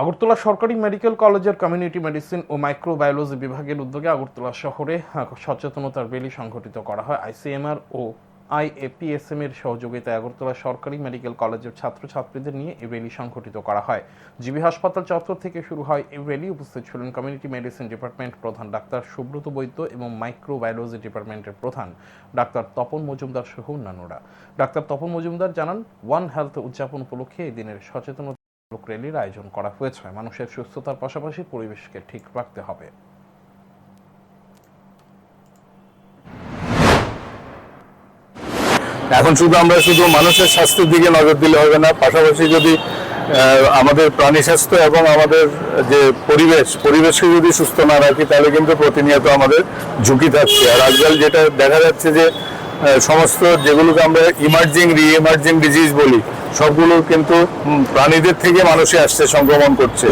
আগরতলা সরকারি মেডিকেল কলেজের community medicine ও microbiology বিভাগের উদ্যোগে আগরতলা শহরে সচেতনতার র্যালি সংঘটিত করা হয়। আইসিএমআর ও আইএপিএসএম এর সহযোগিতায় আগরতলা সরকারি মেডিকেল কলেজের ছাত্রছাত্রীদের নিয়ে এই র্যালি সংঘটিত করা হয়। জিবি হাসপাতাল চত্বর থেকে শুরু হয় এই র্যালি উপস্থিত ছিলেন কমিউনিটি মেডিসিন ডিপার্টমেন্ট প্রধান ডাক্তার সুব্রত বৈদ্য এবং মাইক্রোবায়োলজি ডিপার্টমেন্টের প্রধান ডাক্তার তপন মজুমদার সহ অন্যান্যরা। ডাক্তার তপন মজুমদার জানান ওয়ান হেলথ উদযাপন উপলক্ষে এই দিনের সচেতনতা লোক র্যালির আয়োজন করা হয়েছে। মানুষের সুস্থতার পাশাপাশি পরিবেশকে ঠিক রাখতে হবে। এখন শুধু আমরা শুধু মানুষের স্বাস্থ্যের দিকে নজর দিলে হবে না, পাশাপাশি যদি আমাদের প্রাণী স্বাস্থ্য এবং আমাদের যে পরিবেশ, পরিবেশকে যদি সুস্থ না রাখি, তাহলে কিন্তু প্রতিনিয়ত আমাদের ঝুঁকি থাকছে। আর আজকাল যেটা দেখা যাচ্ছে যে সমস্ত যেগুলোকে আমরা ইমার্জিং রি ইমার্জিং ডিজিজ বলি সবগুলো কিন্তু প্রাণীদের থেকে মানুষে আসছে সংক্রমণ করছে।